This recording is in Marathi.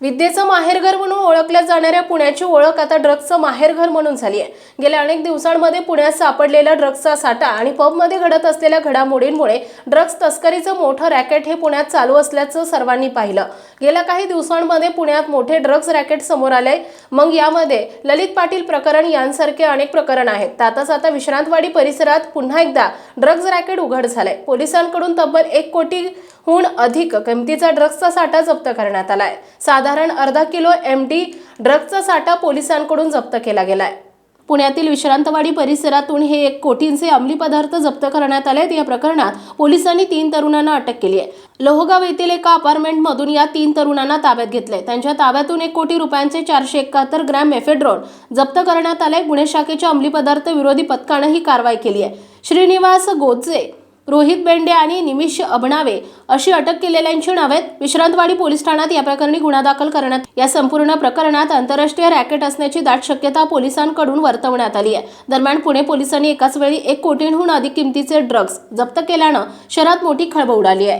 विद्येचं माहेरघर म्हणून ओळखल्या जाणाऱ्या पुण्याची ओळख आता ड्रग्जचं माहेरघर म्हणून झाली आहे. गेल्या अनेक दिवसांमध्ये पुण्यात सापडलेला ड्रग्जचा साठा आणि पबमध्ये घडत असलेल्या घडामोडींमुळे ड्रग्ज तस्करीचं मोठं रॅकेट हे पुण्यात चालू असल्याचं सर्वांनी पाहिलं. गेल्या काही दिवसांमध्ये पुण्यात मोठे ड्रग्ज रॅकेट समोर आले मग यामध्ये ललित पाटील प्रकरण यांसारखे अनेक प्रकरण आहेत. त्यातच आता विश्रांतवाडी परिसरात पुन्हा एकदा ड्रग्ज रॅकेट उघड झालंय. पोलिसांकडून तब्बल एक कोटी हून अधिक किमतीचा ड्रग्जचा साठा जप्त करण्यात आलाय. साधारण अर्धा किलो एम डी ड्रग्जचा साठा पोलिसांकडून जप्त केला गेलाय. पुण्यातील विश्रांतवाडी परिसरातून हे एक कोटींचे अंमली पदार्थ जप्त करण्यात आले या प्रकरणात पोलिसांनी तीन तरुणांना अटक केली आहे. लोहगाव येथील एका अपार्टमेंटमधून या तीन तरुणांना ताब्यात घेतले त्यांच्या ताब्यातून एक कोटी रुपयांचे चारशे एकाहत्तर ग्रॅम मेफेड्रोन जप्त करण्यात आले गुन्हे शाखेच्या अंमली पदार्थ विरोधी पथकानं ही कारवाई केली आहे. श्रीनिवास गोचे रोहित बेंडे आणि निमिष अबणावे अशी अटक केलेल्यांची नावे आहेत. विश्रांतवाडी पोलीस ठाण्यात या प्रकरणी गुन्हा दाखल करण्यात या संपूर्ण प्रकरणात आंतरराष्ट्रीय रॅकेट असण्याची दाट शक्यता पोलिसांकडून वर्तवण्यात आली आहे दरम्यान पुणे पोलिसांनी एकाच वेळी एक कोटींहून अधिक किमतीचे ड्रग्ज जप्त केल्यानं शहरात मोठी खळबळ उडाली आहे